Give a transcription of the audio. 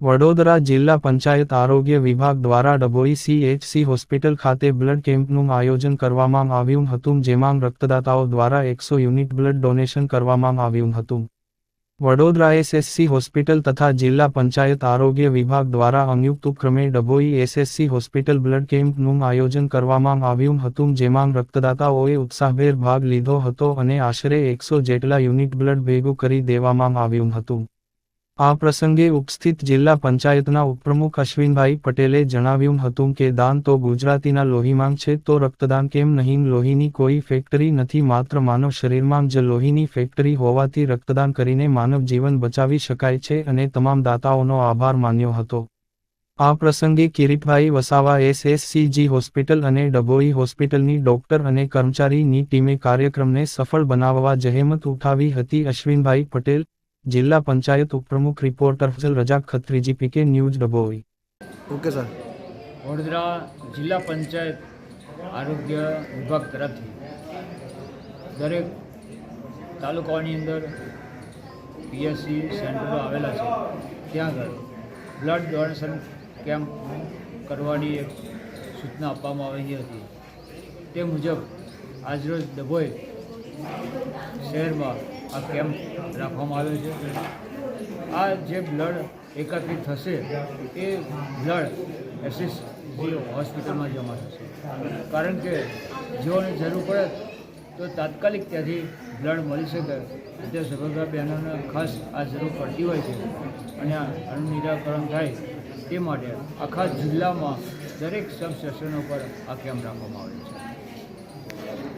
વડોદરા જિલ્લા પંચાયત આરોગ્ય વિભાગ દ્વારા ડભોઈ સીએચસી હોસ્પિટલ ખાતે બ્લડ કેમ્પનું આયોજન કરવામાં આવ્યું હતું, જેમાં રક્તદાતાઓ દ્વારા એકસો યુનિટ બ્લડ ડોનેશન કરવામાં આવ્યું હતું. વડોદરા એસએસસી હોસ્પિટલ તથા જિલ્લા પંચાયત આરોગ્ય વિભાગ દ્વારા સંયુક્ત ઉપક્રમે ડભોઈ એસએસસી હોસ્પિટલ બ્લડ કેમ્પનું આયોજન કરવામાં આવ્યું હતું, જેમાં રક્તદાતાઓએ ઉત્સાહભેર ભાગ લીધો હતો અને આશરે એકસો જેટલા યુનિટ બ્લડ ભેગું કરી દેવામાં આવ્યું હતું. આ પ્રસંગે ઉપસ્થિત જિલ્લા પંચાયતના ઉપપ્રમુખ અશ્વિનભાઈ પટેલે જણાવ્યું હતું કે દાન તો ગુજરાતીના લોહીમાં છે, તો રક્તદાન કેમ નહીં? લોહીની કોઈ ફેક્ટરી નથી, માત્ર માનવ શરીરમાં જ લોહીની ફેક્ટરી હોવાથી રક્તદાન કરીને માનવ જીવન બચાવી શકાય છે અને તમામ દાતાઓનો આભાર માન્યો હતો. આ પ્રસંગે કિરીટભાઈ વસાવા એસએસસીજી હોસ્પિટલ અને ડભોઈ હોસ્પિટલની ડોક્ટર અને કર્મચારીની ટીમે કાર્યક્રમને સફળ બનાવવા જહેમત ઉઠાવી હતી. અશ્વિનભાઈ પટેલ જિલ્લા પંચાયત ઉપપ્રમુખ reporter Fazal Rajak Khatriji PK news Dabhoi okay sir. Vadodara જિલ્લા પંચાયત આરોગ્ય વિભાગ તરફથી દરેક તાલુકાઓની અંદર પીએસસી સેન્ટરો આવેલા છે. ત્યાં આગળ બ્લડ ડોનેશન કેમ્પ કરવાની એક સૂચના આપવામાં આવી હતી. તે મુજબ આજરોજ ડભોઈ શહેરમાં આ કેમ્પ રાખવામાં આવ્યો છે આ જે બ્લડ એકત્રિત થશે એ બ્લડ એસએસ હોસ્પિટલમાં જમા થશે. કારણ કે જેઓને જરૂર પડે તો તાત્કાલિક ત્યાંથી બ્લડ મળી શકે. તે સગર્ભા બહેનોને ખાસ આ જરૂર પડતી હોય છે અને આનું નિરાકરણ થાય તે માટે આખા જિલ્લામાં દરેક સબ સ્ટેશનો પર આ કેમ્પ રાખવામાં આવે છે.